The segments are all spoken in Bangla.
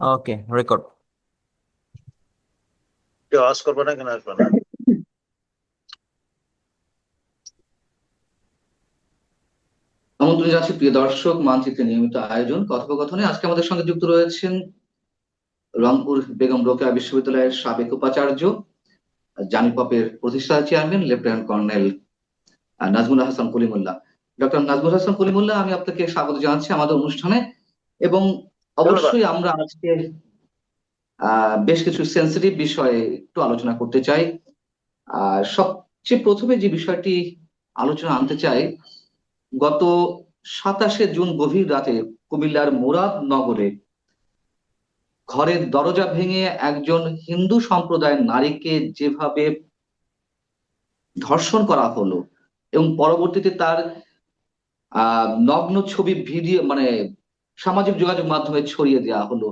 ওকে রেকর্ড কেউ আওয়াজ করবে না কেন আসবে না? আমন্ত্রণ জানাচ্ছি প্রিয় দর্শক মানচিত্রে নিয়মিত আয়োজন কথোপকথনে। আজকে আমাদের সঙ্গে যুক্ত রয়েছেন রংপুর বেগম রোকেয়া বিশ্ববিদ্যালয়ের সাবেক উপাচার্য জানি পপের প্রতিষ্ঠাতা chairman lieutenant colonel Nazmul Hasan Kalimullah. Doctor Nazmul Hasan Kalimullah আমি আপনাকে স্বাগত জানাচ্ছি আমাদের অনুষ্ঠানে। এবং অবশ্যই আমরা আজকে বেশ কিছু সেন্সিটিভ বিষয়ে একটু আলোচনা করতে চাই। সবচেয়ে প্রথমে যে বিষয়টি আলোচনা আনতে চাই, গত সাতাশে জুন গভীর রাতে কুমিল্লার মুরাদনগরে ঘরের দরজা ভেঙে একজন হিন্দু সম্প্রদায়ের নারীকে যেভাবে ধর্ষণ করা হলো এবং পরবর্তীতে তার নগ্ন ছবি, ভিডিও মানে সামাজিক যোগাযোগ মাধ্যমে ছড়িয়ে দেওয়া হলো।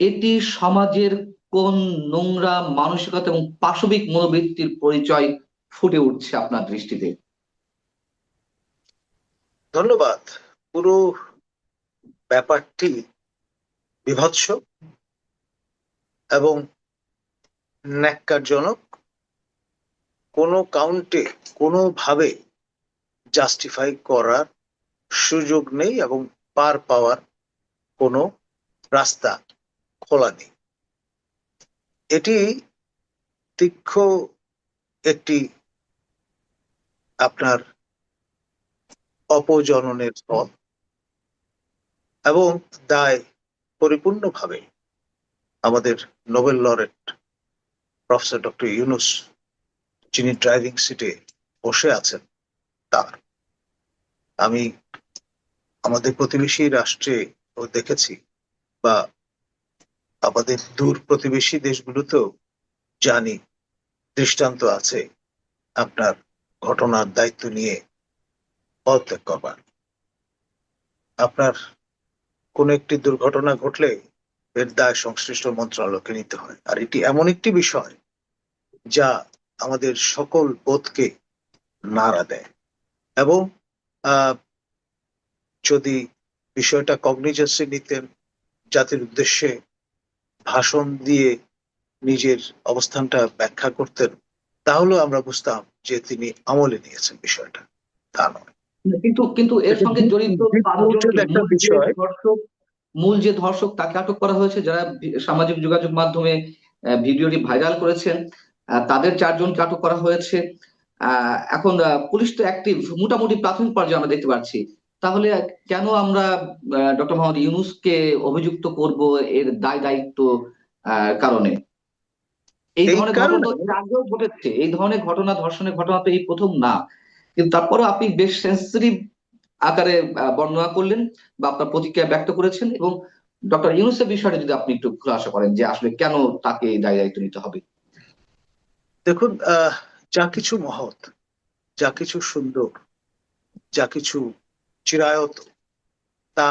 এটি সমাজের কোন নোংরা মানসিকতা এবং পাশবিক মনোবৃত্তির পরিচয় ফুটে উঠছে আপনার দৃষ্টিতে? ধন্যবাদ। পুরো ব্যাপারটি বিভৎস এবং ন্যাক্কারজনক। কোনো কাউন্টে কোনোভাবে জাস্টিফাই করার সুযোগ নেই এবং পার পাওয়ার কোনো রাস্তা খোলা নেই। এটি তীক্ষ্ণ একটি আপনার অপজননের ফল এবং দায় পরিপূর্ণভাবে আমাদের Nobel laureate professor doctor Yunus, যিনি ড্রাইভিং সিটে বসে আছেন, তার। আমি আমাদের প্রতিবেশী রাষ্ট্রে দেখেছি বা আমাদের দূর প্রতিবেশী দেশগুলোতেও জানি দৃষ্টান্ত আছে আপনার ঘটনার দায়িত্ব নিয়ে পদত্যাগ করবার আপনার কোন একটি দুর্ঘটনা ঘটলে এর দায় সংশ্লিষ্ট মন্ত্রণালয়কে নিতে হয়। আর এটি এমন একটি বিষয় যা আমাদের সকল বোধকে নাড়া দেয় এবং যদি বিষয়টা কগনিজেন্সে নিতেন জাতির উদ্দেশ্যে ভাষণ দিয়ে নিজের অবস্থানটা ব্যাখ্যা করতেন তাহলে আমরা বুঝতাম যে তিনি আমলে নিয়েছেন বিষয়টা। তা নয়। কিন্তু কিন্তু এর সঙ্গে জড়িত একটা বিষয়। ধর্ষক মূল যে ধর্ষক তাকে আটক করা হয়েছে যারা সামাজিক যোগাযোগ মাধ্যমে আহ, ভিডিওটি ভাইরাল করেছেন তাদের চারজনকে আটক করা হয়েছে। আহ, এখন আহ, পুলিশ তো অ্যাক্টিভ মোটামুটি প্রাথমিক পর্যায়ে আমরা দেখতে পাচ্ছি। তাহলে কেন আমরা ডক্টর মোহাম্মদ ইউনুসকে অভিযুক্ত করব এর দায় দায়িত্ব কারণে? এই ধরনের ঘটনা এর আগেও ঘটেছে। এই ধরনের ঘটনা ধর্ষণের ঘটনা তো এই প্রথম না। কিন্তু তারপরও আপনি বেশ সেন্সিটিভ আকারে বর্ণনা করলেন বা আপনার প্রতিক্রিয়া ব্যক্ত করেছেন এবং ডক্টর ইউনুসের বিষয়টা যদি আপনি একটু খুলাসা করেন যে আসলে কেন তাকে এই দায় দায়িত্ব নিতে হবে? দেখুন আহ, যা কিছু মহৎ যা কিছু সুন্দর যা কিছু চিরায়ত তা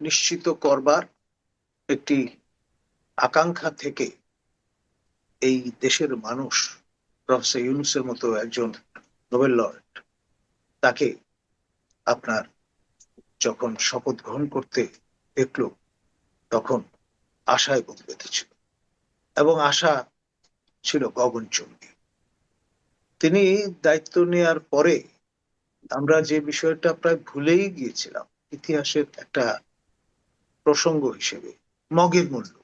নিশ্চিত করবার একটি আকাঙ্ক্ষা থেকে এই দেশের মানুষ, প্রফেসর ইউনুসের মতো একজন নোবেল লরেট তাকে আপনার যখন শপথ গ্রহণ করতে দেখল, তখন আশায় বুক বেঁধেছিল এবং আশা ছিল গগনচুম্বী তিনি দায়িত্ব নেয়ার পরে আমরা যে বিষয়টা প্রায় ভুলেই গিয়েছিলাম, ইতিহাসের একটা প্রসঙ্গ হিসেবে, মগের মূল্য।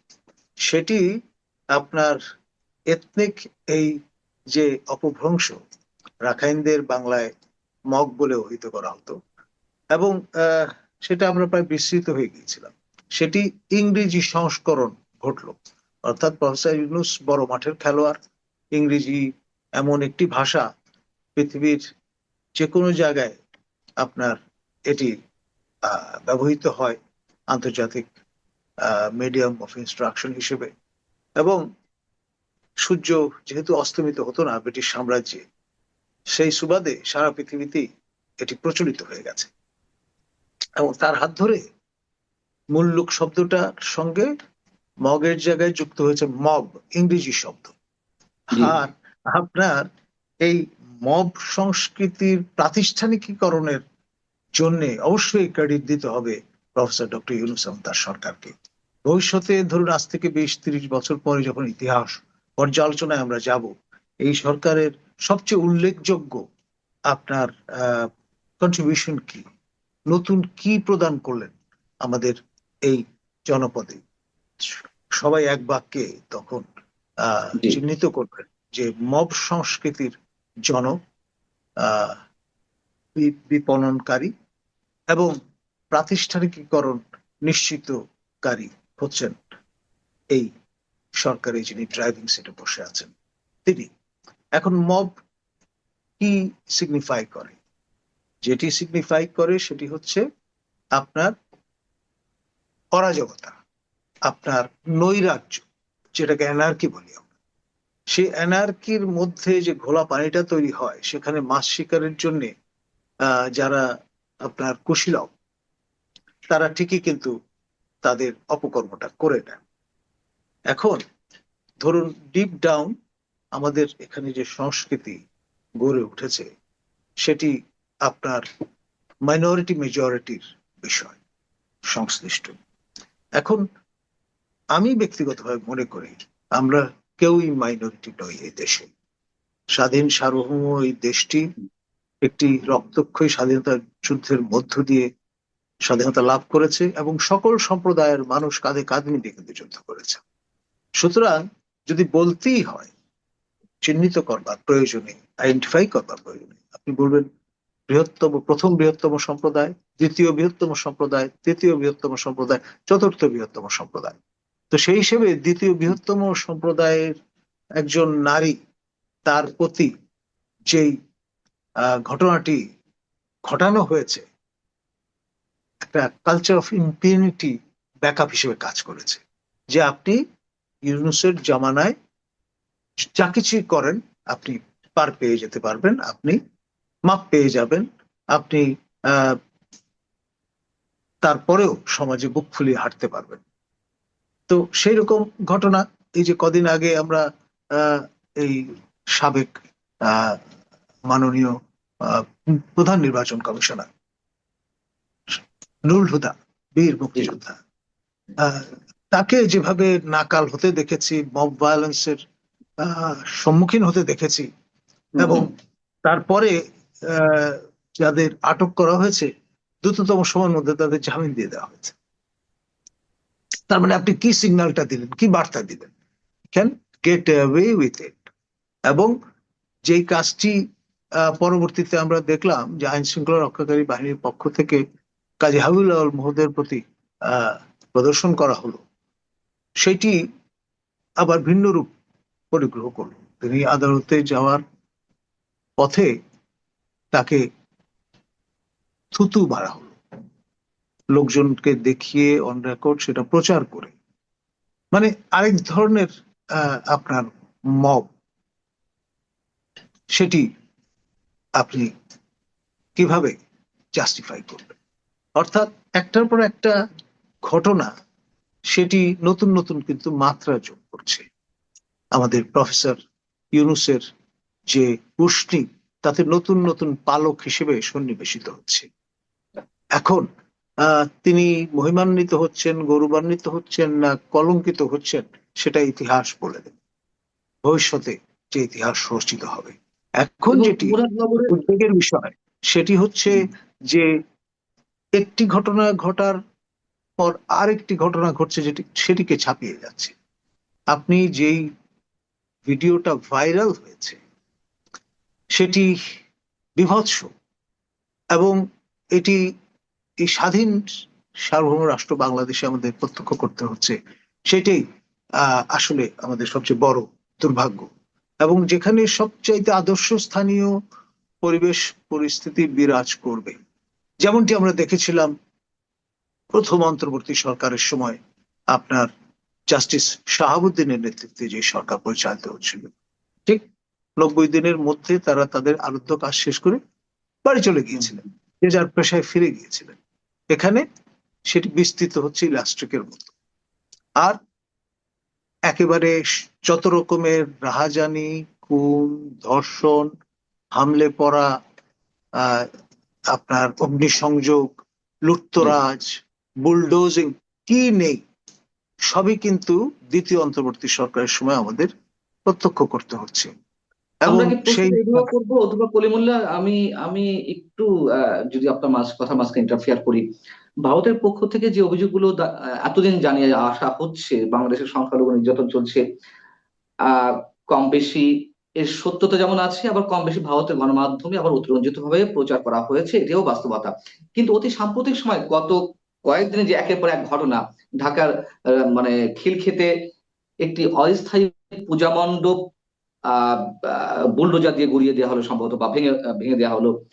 সেটি আপনার এথনিক এই যে অপভ্রংশ, রাখাইনদের বাংলায় মগ বলে অভিহিত করা হতো, এবং সেটা আমরা প্রায় বিস্মৃত হয়ে গিয়েছিলাম। সেটি ইংরেজি সংস্করণ ঘটলো, অর্থাৎ প্রফেসর ইউনুস বড় মাঠের খেলোয়াড়, ইংরেজি এমন একটি ভাষা পৃথিবীর যে কোনো জায়গায় আপনার এটি ব্যবহৃত হয় আন্তর্জাতিক মিডিয়াম অফ ইনস্ট্রাকশন হিসেবে। এবং সূর্য যেহেতু অস্তমিত হতো না ব্রিটিশ সাম্রাজ্যে সেই সুবাদে সারা পৃথিবীতেই এটি প্রচলিত হয়ে গেছে। এবং তার হাত ধরে মূল্যুক শব্দটার সঙ্গে মগের জায়গায় যুক্ত হয়েছে মব ইংরেজি শব্দ। আর আপনার এই মব সংস্কৃতির প্রাতিষ্ঠানিকীকরণের জন্য অবশ্যই ক্রেডিট দিতে হবে প্রফেসর ডক্টর ইউনুস এবং তার সরকারকে। ভবিষ্যতে ধরুন আজ থেকে বিশ তিরিশ বছর পরে যখন ইতিহাস পর্যালোচনায় আমরা যাব এই সরকারের সবচেয়ে উল্লেখযোগ্য আপনার কন্ট্রিবিউশন কি? নতুন কি প্রদান করলেন আমাদের এই জনপদে? সবাই এক বাক্যে তখন আহ। চিহ্নিত করবেন যে মব সংস্কৃতির আহ, বিপণনকারী এবং প্রাতিষ্ঠানিকীকরণ নিশ্চিতকারী হচ্ছেন এই সরকারি যিনি ড্রাইভিং সিটে বসে আছেন তিনি। এখন মব কি সিগনিফাই করে? যেটি সিগনিফাই করে সেটি হচ্ছে আপনার অরাজকতা আপনার নৈরাজ্য যেটাকে অ্যানার্কি বলি আমরা। সেই অ্যানার্কির মধ্যে যে ঘোলা পানিটা তৈরি হয়, সেখানে মাছ শিকারের জন্য যারা আপনার কুশীলব, তারা ঠিকই কিন্তু তাদের অপকর্মটা করে নেন। এখন ধরুন ডিপ ডাউন আমাদের এখানে যে সংস্কৃতি গড়ে উঠেছে, সেটি আপনার মাইনরিটি মেজরিটির বিষয়, সংশ্লিষ্ট। এখন আমি ব্যক্তিগতভাবে মনে করি, আমরা কেউই মাইনরিটি নয় এই দেশে। স্বাধীন সার্বভৌম এই দেশটি একটি রক্তক্ষয়ী স্বাধীনতা যুদ্ধের মধ্য দিয়ে স্বাধীনতা লাভ করেছে এবং সকল সম্প্রদায়ের মানুষ কাঁধে কাঁধ মিলিয়ে কিন্তু যুদ্ধ করেছে। সুতরাং যদি বলতেই হয়, চিহ্নিত করবার প্রয়োজনে আইডেন্টিফাই করবার প্রয়োজনে, আপনি বলবেন বৃহত্তম, প্রথম বৃহত্তম সম্প্রদায়, দ্বিতীয় বৃহত্তম সম্প্রদায়, তৃতীয় বৃহত্তম সম্প্রদায়, চতুর্থ বৃহত্তম সম্প্রদায়। তো সেই হিসেবে দ্বিতীয় বৃহত্তম সম্প্রদায়ের একজন নারী তার প্রতি যেই ঘটনাটি ঘটানো হয়েছে, একটা কালচার অফ ইম্পিউনিটি ব্যাকআপ হিসেবে কাজ করেছে। যে আপনি ইউনুসের জামানায় যা কিছুই করেন, আপনি পার পেয়ে যেতে পারবেন, আপনি মাপ পেয়ে যাবেন, আপনি তারপরেও সমাজে বুক ফুলিয়ে হাঁটতে পারবেন। তো সেই রকম ঘটনা এই যে কদিন আগে আমরা এই সাবেক মাননীয় প্রধান নির্বাচন কমিশনার নুরুল হুদা বীর মুক্তিযোদ্ধা তাকে যেভাবে নাকাল হতে দেখেছি মব ভায়োলেন্সের সম্মুখীন হতে দেখেছি এবং তারপরে আহ, যাদের আটক করা হয়েছে দ্রুততম সময়ের মধ্যে তাদের জামিন দিয়ে দেওয়া হয়েছে। তার মানে আপনি কি সিগন্যালটা দিলেন? কি বার্তা দিলেন? Can get away with it এবং যেই কাজটি পরবর্তীতে আমরা দেখলাম যে আইন শৃঙ্খলা রক্ষাকারী বাহিনীর পক্ষ থেকে কাজী হাবিবুল মহোদয়ের প্রতি প্রদর্শন করা হলো, সেটি আবার ভিন্ন রূপ পরিগ্রহ করল। তিনি আদালতে যাওয়ার পথে তাকে থুতু মারা হলো। লোকজনকে দেখিয়ে অন রেকর্ড সেটা প্রচার করে। মানে আরেক ধরনের আপনার মব সেটি আপনি কীভাবে জাস্টিফাই করবেন? অর্থাৎ একটার পর একটা ঘটনা, সেটি নতুন নতুন কিন্তু মাত্রা যোগ করছে। আমাদের প্রফেসর ইউনুসের যে উষ্ণি তাতে নতুন নতুন পালক হিসেবে সন্নিবেশিত হচ্ছে। এখন তিনি মহিমান্বিত হচ্ছেন গৌরবান্বিত হচ্ছেন না কলঙ্কিত হচ্ছেন সেটা ইতিহাস বলে দেবে ভবিষ্যতে যে ইতিহাস রচিত হবে। এখন যেটি উদ্বেগের বিষয় সেটি হচ্ছে যে একটি ঘটনা ঘটার পর আরেকটি ঘটনা ঘটছে যেটি সেটিকে ছাপিয়ে যাচ্ছে। আপনি যেই ভিডিওটা ভাইরাল হয়েছে সেটি বিভৎস এবং এটি এই স্বাধীন সার্বভৌম রাষ্ট্র বাংলাদেশে আমাদের প্রত্যক্ষ করতে হচ্ছে, সেটাই আসলে আমাদের সবচেয়ে বড় দুর্ভাগ্য। এবং যেখানে সবচাইতে আদর্শ স্থানীয় পরিবেশ পরিস্থিতি বিরাজ করবে। যেমনটি আমরা দেখেছিলাম প্রথম অন্তর্বর্তী সরকারের সময় আপনার জাস্টিস শাহাবুদ্দিনের নেতৃত্বে যে সরকার পরিচালিত হচ্ছিল। ঠিক নব্বই দিনের মধ্যে তারা তাদের আরুদ্ধ কাজ শেষ করে বাড়ি চলে গিয়েছিলেন। যে যার পেশায় ফিরে গিয়েছিলেন। এখানে সেটি বিস্তৃত হচ্ছে ইলাস্ট্রিকের মতো। আর একেবারে যত রকমের রাহাজানি, খুন, ধর্ষণ, হামলে পড়া আপনার অগ্নিসংযোগ, লুটতরাজ, বুলডোজিং, কি নেই, সবই কিন্তু দ্বিতীয় অন্তর্বর্তী সরকারের সময় আমাদের প্রত্যক্ষ করতে হচ্ছে। আমরা কি এগুলো করব অথবা কলিমুল্লাহ আমি আমি একটু যদি আপনার মাঝ কথা মাঝখানে ইন্টারফেয়ার করি। ভারতের পক্ষ থেকে যে অভিযোগগুলো এতদিন জানিয়ে আসা হচ্ছে বাংলাদেশের সংখ্যালঘু নির্যাতন চলছে কম বেশি এর সত্যতা যেমন আছে আবার কম বেশি ভারতের গণমাধ্যমে আবার অতিরঞ্জিত ভাবে প্রচার করা হয়েছে এটাও বাস্তবতা। কিন্তু অতি সাম্প্রতিক সময় গত কয়েকদিনে যে একের পর এক ঘটনা ঢাকার মানে খিলক্ষেতে একটি অস্থায়ী পূজা মণ্ডপ বুলডোজার দিয়ে গুড়িয়ে দেওয়া হলো সম্ভবত বা ভেঙে ভেঙে দেওয়া হলো।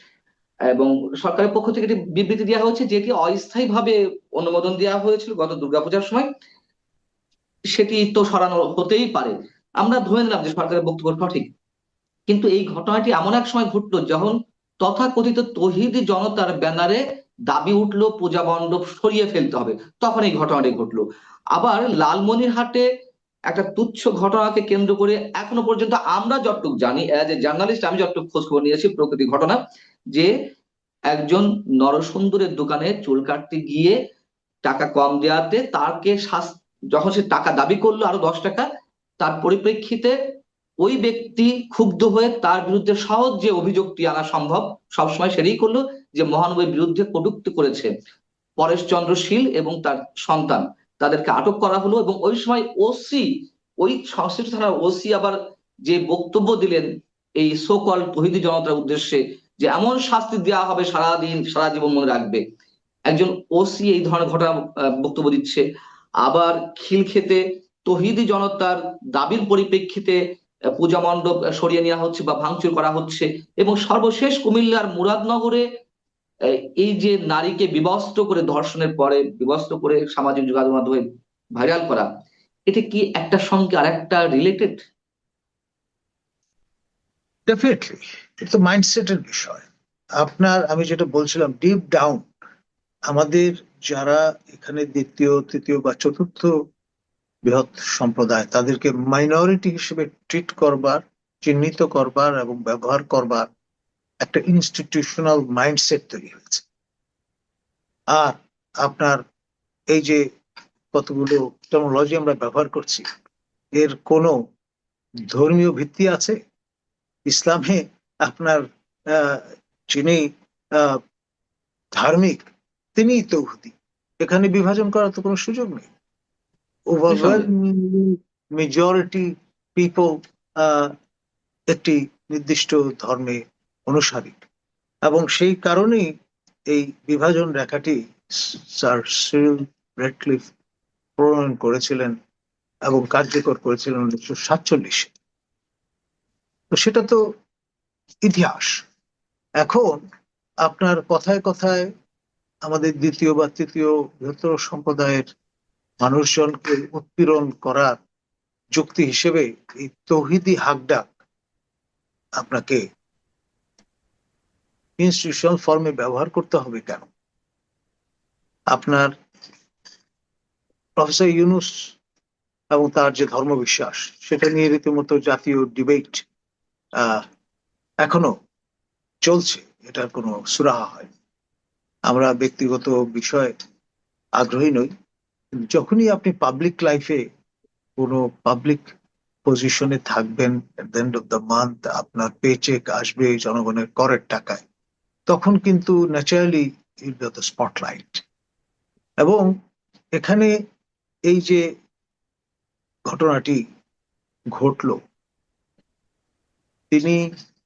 এবং সরকারের পক্ষ থেকে একটি বিবৃতি দেওয়া হয়েছে যেটি অস্থায়ীভাবে অনুমোদন দেওয়া হয়েছিল গত দুর্গাপূজার সময়। সেটি তো সরানো হতেই পারে। আমরা ধরে নিলাম যে সরকারের বক্তব্য সঠিক। কিন্তু এই ঘটনাটি এমন এক সময় ঘটলো যখন তথাকথিত তহিদি জনতার ব্যানারে দাবি উঠল, পূজা মণ্ডপ সরিয়ে ফেলতে হবে। তখন এই ঘটনাটি ঘটলো। আবার লালমনিরহাটে একটা তুচ্ছ ঘটনাকে কেন্দ্র করে এখনও পর্যন্ত আমরা যতটুকু জানি অ্যাজ এ জার্নালিস্ট আমি যতটুকু খোঁজ খবর নিয়েছি প্রকৃতি ঘটনা, যে একজন নরসুন্দরের দোকানে চুল কাটতে গিয়ে টাকা কম দেওয়াতে তারকে যখন সে টাকা দাবি করল আরও দশ টাকা, তার পরিপ্রেক্ষিতে ওই ব্যক্তি ক্ষুব্ধ হয়ে তার বিরুদ্ধে সহজ যে অভিযোগটি আনা সম্ভব। সবসময় সেটাই করল যে মহানবীর বিরুদ্ধে কটূক্তি করেছে পরেশচন্দ্র শীল এবং তার সন্তান। তাদেরকে আটক করা হলো এবং ওই সময় ওসি ওই সংশ্লিষ্ট থানার ওসি আবার যে বক্তব্য দিলেন, এই সোকল তহিদি জনতার উদ্দেশ্যে যে এমন শাস্তি দেওয়া হবে সারাদিন, সারা জীবন মনে রাখবে। একজন ওসি এই ধরনের ঘটনা বক্তব্য দিচ্ছে। আবার খিলক্ষেতে তহিদি জনতার দাবির পরিপ্রেক্ষিতে পূজা মণ্ডপ সরিয়ে নেওয়া হচ্ছে বা ভাঙচুর করা হচ্ছে এবং সর্বশেষ কুমিল্লার মুরাদনগরে এই যে নারীকে বিবস্ত্র করে ধর্ষণের পরে বিবস্ত্র করে সামাজিক যোগাযোগ মাধ্যমে ভাইরাল করা এটা কি একটা সঙ্গে আরেকটা রিলেটেড ডেফিনেটলি এটা তো মাইন্ডসেটের বিষয়। আপনার, আমি যেটা বলছিলাম ডিপ ডাউন আমাদের যারা এখানে দ্বিতীয়, তৃতীয় বা চতুর্থ বৃহৎ সম্প্রদায়, তাদেরকে মাইনরিটি হিসেবে ট্রিট করবার, চিহ্নিত করবার এবং ব্যবহার করবার একটা ইনস্টিটিউশনাল মাইন্ডসেট তৈরি হয়েছে। আর আপনার এই যে কতগুলো টেকনোলজি আমরা ব্যবহার করছি এর কোনো ধর্মীয় ভিত্তি আছে? ইসলামে আপনার যিনি ধার্মিক তিনিই তৌহদি। এখানে বিভাজন করার তো কোনো সুযোগ নেই। মেজরিটি পিপল একটি নির্দিষ্ট ধর্মে অনুসারী। এবং সেই কারণেই এই বিভাজন রেখাটি স্যার সিরিল রেডক্লিফ প্রণয়ন করেছিলেন এবং কার্যকর করেছিলেন উনিশশো সাতচল্লিশে। তো সেটা তো ইতিহাস। এখন আপনার কথায় কথায় আমাদের দ্বিতীয় বা তৃতীয় বৃহত্তর সম্প্রদায়ের মানুষজনকে উৎপীড়ন করার যুক্তি হিসেবে এই তৌহিদি হাকডাক আপনাকে ইনস্টিটিউশনাল ফর্মে ব্যবহার করতে হবে কেন? আপনার প্রফেসর ইউনুস এবং তার যে ধর্মবিশ্বাস, সেটা নিয়ে রীতিমতো জাতীয় ডিবেট এখনও চলছে। এটার কোনো সুরাহা হয় আমরা ব্যক্তিগত বিষয়ে আগ্রহী নই। যখনই আপনি পাবলিক লাইফে কোনো পাবলিক পজিশনে থাকবেন at the end of the month আপনার পে চেক আসবে জনগণের করের টাকায়। তখন কিন্তু ন্যাচারালি দ্য স্পটলাইট এবং এখানে এই যে ঘটনাটি ঘটলো, তিনি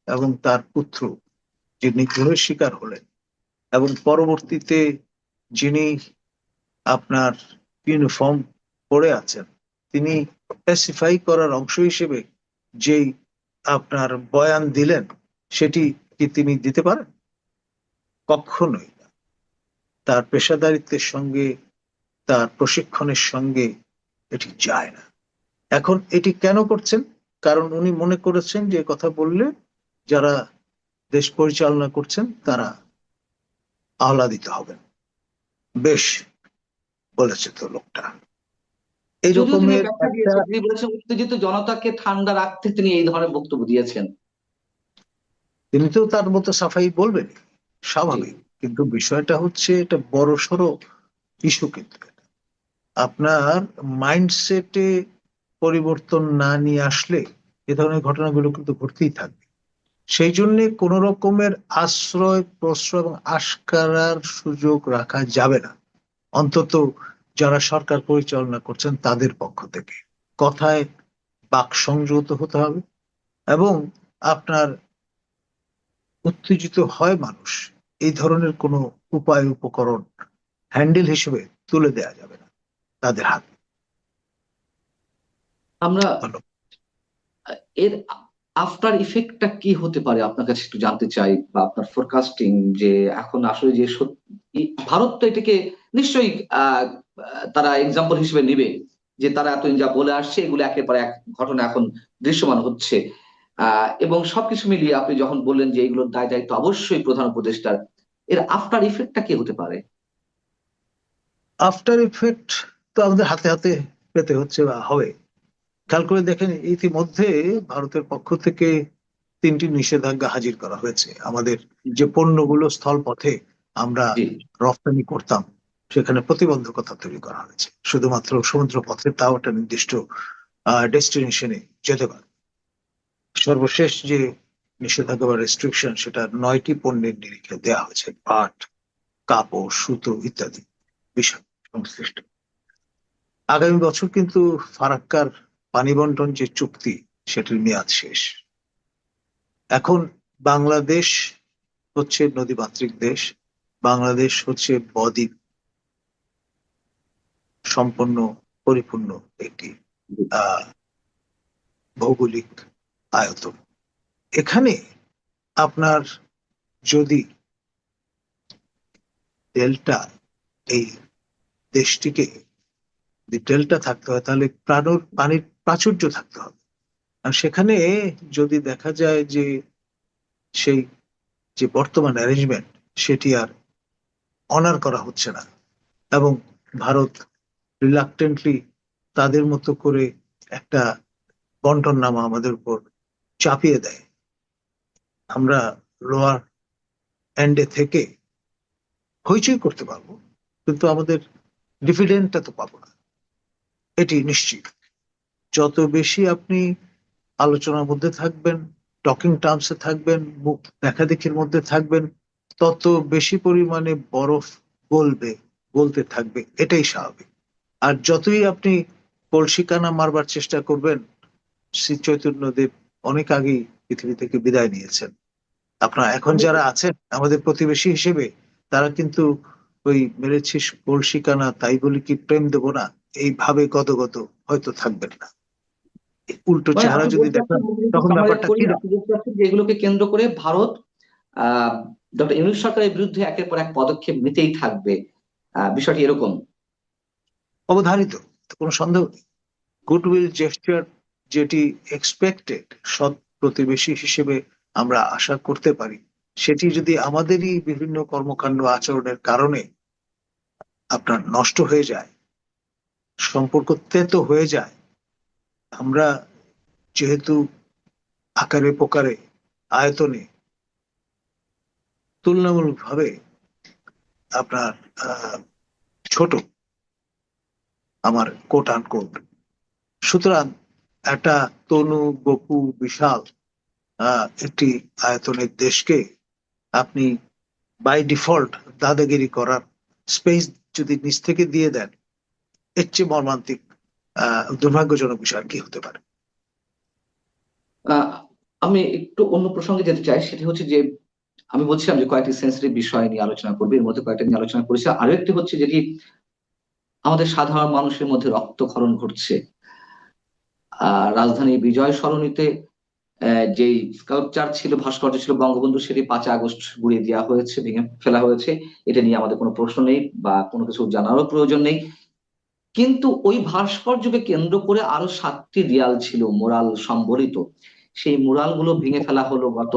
এবং তার পুত্র যে নিগ্রহের শিকার হলেন এবং পরবর্তীতে যিনি আপনার ইউনিফর্ম পরে আছেন, তিনি স্পেসিফাই করার অংশ হিসেবে যেই আপনার বয়ান দিলেন, সেটি কি তিনি দিতে পারেন? কখনোই না। তার পেশাদারিত্বের সঙ্গে তার প্রশিক্ষণের সঙ্গে এটি যায় না। এখন এটি কেন করছেন? কারণ উনি মনে করেছেন যে কথা বললে যারা দেশ পরিচালনা করছেন তারা আহ্লাদিত হবেন। বেশ বলেছে তো লোকটা। এই রকমের উত্তেজিত জনতাকে ঠান্ডা রাখতে তিনি এই ধরনের বক্তব্য দিয়েছেন। তিনি তো তার মতো সাফাই বলবেন স্বাভাবিক। কিন্তু বিষয়টা হচ্ছে এটা বড় সড়ো ইস্যু কিন্তু। আপনার মাইন্ডসেটে পরিবর্তন না নিয়ে আসলে এ ধরনের ঘটনাগুলো কিন্তু ঘটতেই থাকবে। সেই জন্য কোন রকমের আশ্রয় প্রশ্রয় এবং আশকারার সুযোগ রাখা যাবে না। অন্তত যারা সরকার পরিচালনা করছেন তাদের পক্ষ থেকে। কথায় বাক সংযত হতে হবে এবং আপনার উত্তেজিত হয় মানুষ এই ধরনের কোনো উপায় উপকরণ হ্যান্ডেল হিসেবে তুলে দেয়া যাবে না তাদের হাত। আমরা এর আফটার ইফেক্টটা কি হতে পারে? আপনার কাছে একটু জানতে চাই বা আপনার ফোরকাস্টিং যে এখন আসলে যে ভারত তো এটাকে নিশ্চয়ই তারা এক্সাম্পল হিসেবে নেবে যে তারা এতদিন যা বলে আসছে এগুলো একের পর এক ঘটনা এখন দৃশ্যমান হচ্ছে। আহ, এবং সবকিছু মিলিয়ে আপনি যখন বললেন যে এগুলোর দায় দায়িত্ব অবশ্যই প্রধান উপদেষ্টার এর আফটার ইফেক্টটা কি হতে পারে? আফটার ইফেক্ট তো আমাদের হাতে হাতে পেতে হচ্ছে বা হবে। খেয়াল করে দেখেন ইতিমধ্যে ভারতের পক্ষ থেকে তিনটি নিষেধাজ্ঞা হাজির করা হয়েছে। আমাদের যে পণ্যগুলো স্থলপথে আমরা জি। রপ্তানি করতাম সেখানে প্রতিবন্ধকতা তৈরি করা হয়েছে। শুধুমাত্র সমুদ্র পথে তাও একটা নির্দিষ্ট ডেস্টিনেশনে যেতে পারে। সর্বশেষ যে নিষেধাজ্ঞা বা রেস্ট্রিকশন সেটা নয়টি পণ্যের নিরিখে দেওয়া হয়েছে, পাট, কাপড়, সুতো ইত্যাদি বিষয় সংশ্লিষ্ট। আগামী বছর কিন্তু ফারাক্কার পানি বন্টন যে চুক্তি, সেটির মেয়াদ শেষ। এখন বাংলাদেশ হচ্ছে নদীমাতৃক দেশ, বাংলাদেশ হচ্ছে বদ্বীপ সম্পন্ন, পরিপূর্ণ একটি ভৌগোলিক আয়তন। এখানে আপনার যদি ডেল্টা এই দেশটিকে ডেল্টা থাকতে হয়, তাহলে প্রাণর পানির প্রাচুর্য থাকতে হবে। আর সেখানে যদি দেখা যায় যে সেই যে বর্তমান অ্যারেঞ্জমেন্ট সেটি আর অনার করা হচ্ছে না, এবং ভারত রিলাক্টেন্টলি তাদের মতো করে একটা বন্টন নামা আমাদের উপর চাপিয়ে দেয়। আমরা লোয়ার এন্ডে থেকে হইচই করতে পারব, কিন্তু আমাদের ডিভিডেন্ডটা তো পাবো না। এটি নিশ্চিত। যত বেশি আপনি আলোচনার মধ্যে থাকবেন টকিং টার্মসে থাকবেন, মুখ দেখাদেখির মধ্যে থাকবেন, তত বেশি পরিমাণে বরফ গলবে, গলতে থাকবে। এটাই স্বাভাবিক। আর যতই আপনি কলসিকানা মারবার চেষ্টা করবেন, শ্রী চৈতন্যদেব অনেক আগেই পৃথিবী থেকে বিদায় নিয়েছেন। আপনার এখন যারা আছেন আমাদের প্রতিবেশী হিসেবে তারা কিন্তু ওই মেরেছিস কলসিকানা তাই বলি কি প্রেম দেবো না এইভাবে গদগদ হয়তো থাকবেন না। উল্টো মানে চেহারা যদি দেখেন তখন ব্যাপারটা করি, কি আপনি বলতে চাচ্ছেন যে এগুলোকে কেন্দ্র করে ভারত ডক্টর ইউনুস সরকারের বিরুদ্ধে একের পর এক পদক্ষেপ নিতেই থাকবে। বিষয়টি এরকম। অবধারিত কোনো সন্দেহ নেই। গুডউইল জেস্টার যেটি এক্সপেক্টেড সৎ প্রতিবেশী হিসেবে আমরা আশা করতে পারি। সেটি যদি আমাদেরই বিভিন্ন কর্মকাণ্ড আচরণের কারণে আপনার নষ্ট হয়ে যায়, সম্পর্ক তেতো হয়ে যায়, আমরা যেহেতু আকারে প্রকারে আয়তনে তুলনামূলকভাবে আপনার ছোট, আমার কোট আন কোট সুতরাং একটা তনু বপু বিশাল একটি আয়তনের দেশকে আপনি বাই ডিফল্ট দাদাগিরি করার স্পেস যদি নিচ থেকে দিয়ে দেন, এর চেয়ে মর্মান্তিক দুর্ভাগ্যজনক বিষয় কি হতে পারে? আমি একটু অন্য প্রসঙ্গে যেতে চাই, সেটি হচ্ছে যে আমি বলছিলাম যে কয়েকটি সেন্সিটিভ বিষয় নিয়ে আলোচনা করবে, এর মধ্যে কয়েকটা নিয়ে আলোচনা করেছি। আরও একটি হচ্ছে যেটি আমাদের সাধারণ মানুষের মধ্যে রক্তক্ষরণ ঘটছে। রাজধানী বিজয় সরণিতে যেই স্কাল্পচার ছিল, ভাস্কর্য ছিল, বঙ্গবন্ধু সেটি পাঁচই আগস্ট গুড়িয়ে দেওয়া হয়েছে, ভেঙে ফেলা হয়েছে। এটা নিয়ে আমাদের কোনো প্রশ্ন নেই বা কোনো কিছু জানারও প্রয়োজন নেই। কিন্তু ওই ভাস্কর্যকে কেন্দ্র করে আরও সাতটি দেয়াল ছিল মোরাল সম্বলিত। সেই মোরালগুলো ভেঙে ফেলা হলো গত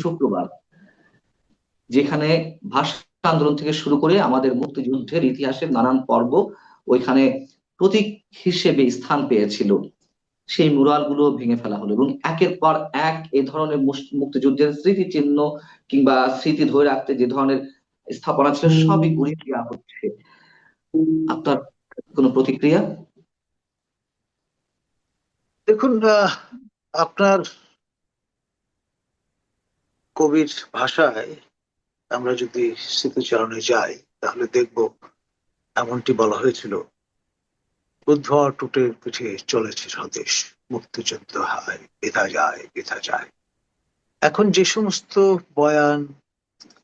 শুক্রবার, যেখানে ভাষা আন্দোলন থেকে শুরু করে আমাদের মুক্তিযুদ্ধের ইতিহাসের নানান পর্ব ওইখানে প্রতীক হিসেবে স্থান পেয়েছিল। সেই মুরালগুলো ভেঙে ফেলা হলো এবং একের পর এক এ ধরনের মুক্তিযুদ্ধের স্মৃতিচিহ্ন কিংবা স্মৃতি ধরে রাখতে যে ধরনের স্থাপনা ছিল সবই গুড়িয়ে দেওয়া হচ্ছে। আপনার কোনো প্রতিক্রিয়া? দেখুন আপনার কবির ভাষায় আমরা যদি স্মৃতিচারণে যাই তাহলে দেখব এমনটি বলা হয়েছিল বুদ্ধ টুটের পিঠে চলেছে স্বদেশ, মুক্তিযুদ্ধ হয়, বিধা যায় বিধা যায়। এখন যে সমস্ত বয়ান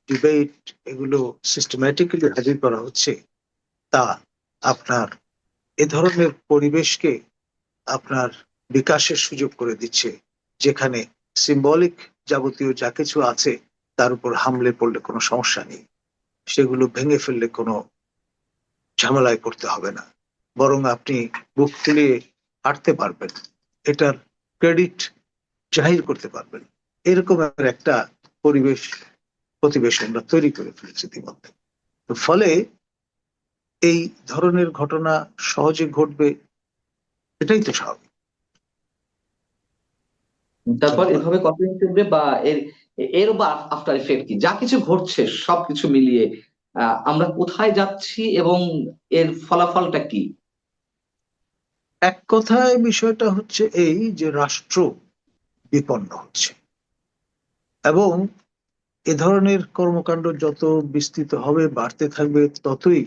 ডিবেট এগুলো সিস্টেম্যাটিক্যালি হাজির করা হচ্ছে, তা আপনার এ ধরনের পরিবেশকে আপনার বিকাশের সুযোগ করে দিচ্ছে, যেখানে সিম্বলিক যাবতীয় যা কিছু আছে, তার উপর হামলে পড়লে কোনো সমস্যা নেই। সেগুলো ভেঙে ফেললে কোনো ঝামেলায় পড়তে হবে না। বরং আপনি বুক ফুলিয়ে হাঁটতে পারবেন। এটার ক্রেডিট জাহির করতে পারবেন। এরকম একটা পরিবেশ, প্রতিবেশ আমরা তৈরি করে ফেলেছি ইতিমধ্যে। ফলে এই ধরনের ঘটনা সহজে ঘটবে, এটাই তো স্বাভাবিক। তারপর এভাবে কতদিন চলবে বা এর এর বা আফটার ইফেক্ট কি? যা কিছু ঘটছে, সবকিছু মিলিয়ে আমরা কোথায় যাচ্ছি এবং এর ফলাফলটা কি? এক কথায় বিষয়টা হচ্ছে এই যে রাষ্ট্র বিপন্ন হচ্ছে। এবং এ ধরনের কর্মকাণ্ড যত বিস্তৃত হবে, বাড়তে থাকবে, ততই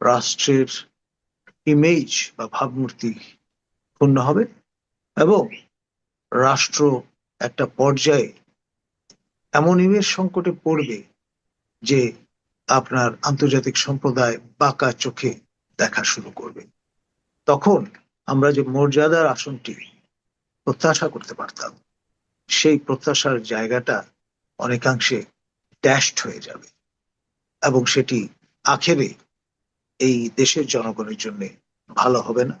রাষ্ট্রের ইমেজ বা ভাবমূর্তি ক্ষুণ্ণ হবে এবং রাষ্ট্র একটা পর্যায়ে এমন ইমেজ সংকটে পড়বে যে আপনার আন্তর্জাতিক সম্প্রদায় বাঁকা চোখে দেখা শুরু করবে। তখন আমরা যে মর্যাদার আসনটি প্রত্যাশা করতে পারতাম, সেই প্রত্যাশার জায়গাটা অনেকাংশে ড্যাশড হয়ে যাবে এবং সেটি আখেরে এই দেশের জনগণের জন্য ভালো হবে না।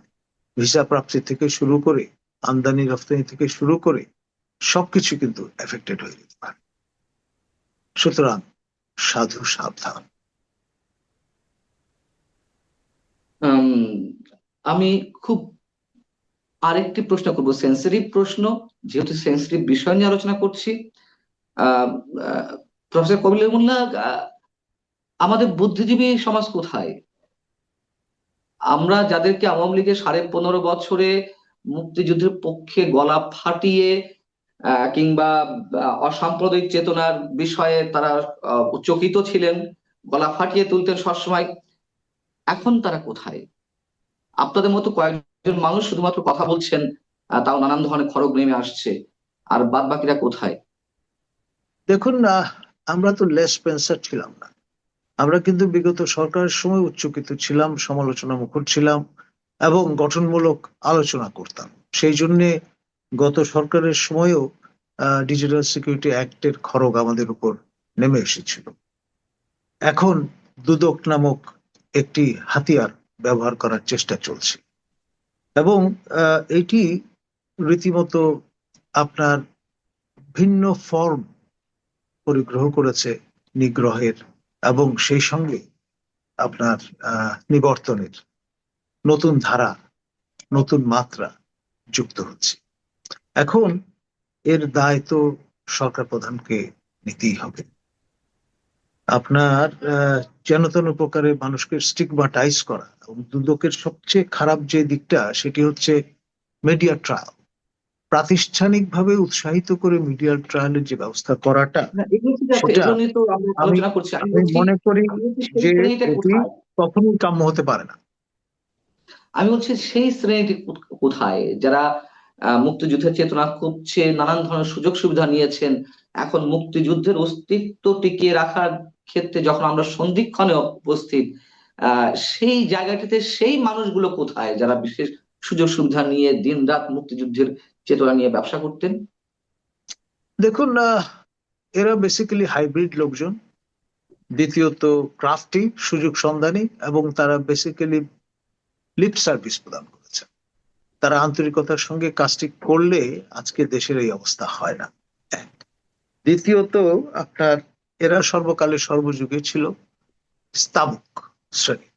ভিসা প্রাপ্তি থেকে শুরু করে, আমদানি রপ্তানি থেকে শুরু করে সবকিছু কিন্তু এফেক্টেড হয়ে যেতে পারে। সুতরাং সাধু সাবধান। আমি খুব আরেকটি প্রশ্ন করব সেন্সিটিভ প্রশ্ন, যেহেতু সেন্সিটিভ বিষয় নিয়ে আলোচনা করছি প্রফেসর কবির মোল্লা আমাদের বুদ্ধিজীবী সমাজ কোথায়? আমরা যাদেরকে আওয়ামী লীগের সাড়ে পনেরো বছরে মুক্তিযুদ্ধের পক্ষে গলা ফাটিয়ে কিংবা অসাম্প্রদায়িক চেতনার বিষয়ে তারা চকিত ছিলেন, গলা ফাটিয়ে তুলতেন সবসময়, এখন তারা কোথায়? আপনাদের মতো কয়েকজন মানুষ শুধুমাত্র কথা বলছেন তাও নানান ধরনের খড়গ নেমে আসছে। আর বাদ বাকিরা কোথায়? দেখুন না, আমরা তো লেস পেন্সার ছিলাম না। আমরা কিন্তু বিগত সরকারের সময় উচ্চকিত ছিলাম, সমালোচনা মুখর ছিলাম এবং গঠনমূলক আলোচনা করতাম। সেই জন্যে গত সরকারের সময়ও ডিজিটাল সিকিউরিটি অ্যাক্টের খড়গ আমাদের উপর নেমে এসেছিল। এখন দুদক নামক একটি হাতিয়ার ব্যবহার করার চেষ্টা চলছে। এবং এটি রীতিমতো আপনার ভিন্ন ফর্ম পরিগ্রহ করেছে নিগ্রহের এবং সেই সঙ্গে আপনার নিবর্তনের নতুন ধারা, নতুন মাত্রা যুক্ত হচ্ছে। এখন এর দায় তো সরকার প্রধানকে নিতেই হবে। আপনার যেন তেন প্রকারে মানুষকে স্টিগমাটাইজ করা দুদকের সবচেয়ে খারাপ যে দিকটা সেটি হচ্ছে মিডিয়া ট্রায়াল প্রাতিষ্ঠানিকভাবে উৎসাহিত করে মিডিয়া ট্রায়ালের যে ব্যবস্থা করাটা আমি মনে করি যে এটি কখনোই কাম্য হতে পারে না। আমি বলছি সেই শ্রেণীটি কোথায়? যারা মুক্তিযুদ্ধের চেতনা খুঁজছে নানান ধরনের সুযোগ সুবিধা নিয়েছেন এখন মুক্তিযুদ্ধের অস্তিত্ব টিকিয়ে রাখার ক্ষেত্রে যখন আমরা সন্ধিক্ষণে উপস্থিত সেই জায়গাটিতে সেই মানুষগুলো কোথায় যারা বিশেষ সুযোগ সুবিধা নিয়ে দিনরাত মুক্তিযুদ্ধের চেতনা নিয়ে ব্যবসা করতেন? দেখুন এরা বেসিক্যালি হাইব্রিড লোকজন। দ্বিতীয়ত ক্রাফটি, সুযোগ সন্ধানী, এবং তারা বেসিক্যালি লিপ সার্ভিস প্রদান করেছে। তারা আন্তরিকতার সঙ্গে কাজটি করলে আজকে দেশের এই অবস্থা হয় না। দ্বিতীয়ত, আপনার, এরা সর্বকালে সর্বযুগে ছিল স্তাবক। শ্রেণি।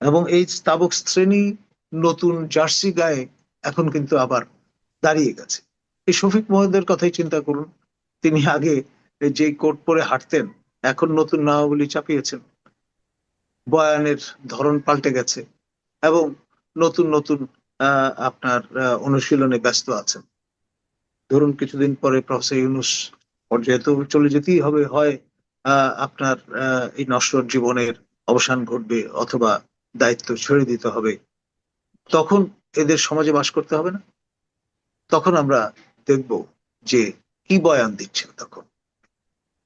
এবং এই স্তাবক শ্রেণি নতুন জার্সি গায়ে এখন কিন্তু আবার দাঁড়িয়ে গেছে। এই শফিক মহোদয়ের কথাই চিন্তা করুন। তিনি আগে যে কোট পরে হাঁটতেন, এখন নতুন নামাবলী চাপিয়েছেন। বয়ানের ধরন পাল্টে গেছে এবং নতুন নতুন আপনার অনুশীলনে ব্যস্ত আছেন। ধরুন কিছুদিন পরে প্রফেসর ইউনুস পর্যায়ে তো চলে যেতেই হবে। হয় আপনার এই নশ্বর জীবনের অবসান ঘটবে অথবা দায়িত্ব ছেড়ে দিতে হবে, তখন এদের সমাজে বাস করতে হবে না। তখন আমরা দেখব যে কি বয়ান দিচ্ছেন তখন।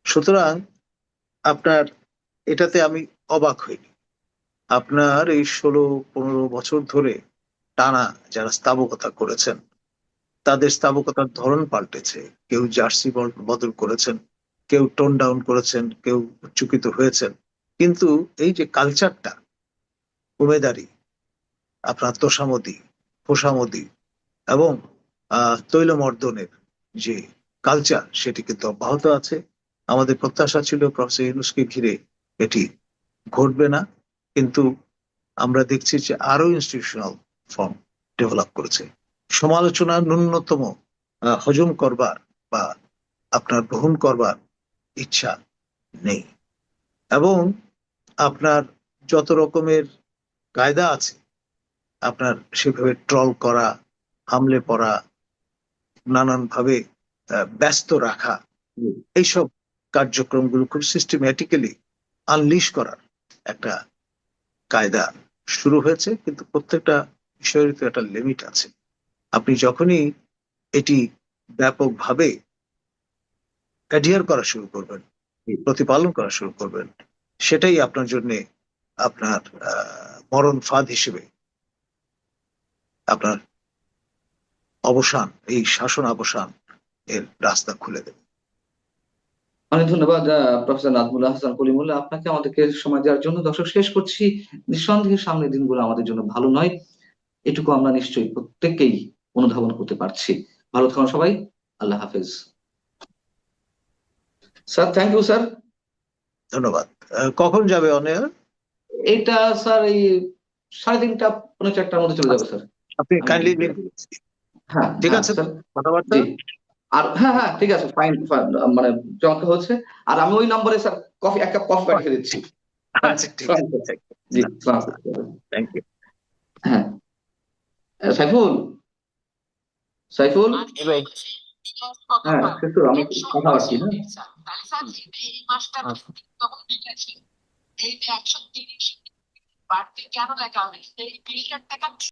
সুতরাং আপনার, এটাতে আমি অবাক হইনি। আপনার এই ষোলো, পনেরো বছর ধরে টানা যারা স্থাবকতা করেছেন, তাদের স্থাবকতার ধরন পাল্টেছে। কেউ জার্সি বদল করেছেন, কেউ টোন ডাউন করেছেন, কেউ উচ্চকিত হয়েছেন। কিন্তু এই যে কালচারটা উমেদারি আপনার তোষামদি ফোসামদি এবং তৈলমর্দনের যে কালচার সেটি কিন্তু অব্যাহত আছে। আমাদের প্রত্যাশা ছিল প্রফেসর ইউনুসকে ঘিরে এটি ঘটবে না। কিন্তু আমরা দেখছি যে আরও ইনস্টিটিউশনাল ফর্ম ডেভেলপ করেছে। সমালোচনা ন্যূনতম হজম করবার বা আপনার গ্রহণ করবার ইচ্ছা নেই। এবং আপনার যত রকমের কায়দা আছে আপনার সেভাবে ট্রল করা হামলে পড়া নানান ভাবে ব্যস্ত রাখা। এইসব কার্যক্রমগুলো খুব সিস্টেম্যাটিক্যালি আনলিশ করার একটা কায়দা শুরু হয়েছে কিন্তু প্রত্যেকটা বিষয়ের তো একটা লিমিট আছে আপনি যখনই এটি ব্যাপকভাবে অ্যাডিয়ার করা শুরু করবেন প্রতিপালন করা শুরু করবেন সেটাই আপনার জন্য আপনার মরণ ফাঁদ হিসেবে আপনার অবসান এই শাসন অবসান এর রাস্তা খুলে দেবে। অনেক ধন্যবাদ প্রফেসর নাজমুল্লাহ হাসান কলিমুল্লাহ। আপনাকে আমাদেরকে সময় দেওয়ার জন্য। দর্শক শেষ করছি। নিঃসন্দেহে সামনের দিনগুলো আমাদের জন্য ভালো নয়। এটুকু আমরা নিশ্চয়ই প্রত্যেককেই অনুধাবন করতে পারছি। ভালো থাকুন সবাই। আল্লাহ হাফেজ। স্যার থ্যাংক ইউ স্যার ধন্যবাদ। কখন যাবে অনেক এইটা স্যার এই সাড়ে তিনটা পৌনে চারটার মধ্যে চলে যাবে স্যার। আপনি কাইন্ডলি হ্যাঁ ঠিক হ্যাঁ, আছে কথাবার্তা? আর হ্যাঁ হ্যাঁ ঠিক আছে ফাইন মানে চমৎকার হচ্ছে। আর আমি ওই নম্বরে স্যার কফি এক কাপ কফি পাঠিয়ে দিচ্ছি। আচ্ছা ঠিক আছে। জি থ্যাংক ইউ হ্যাঁ। সাইফুল? সাইফুল? হ্যাঁ কিন্তু আমি কথা বলছি হ্যাঁ। এই মাসটা তখন বিকেছে এই যে একশো তিরিশ বাড়তি কেন লেখা হবে এই বিলটার টাকা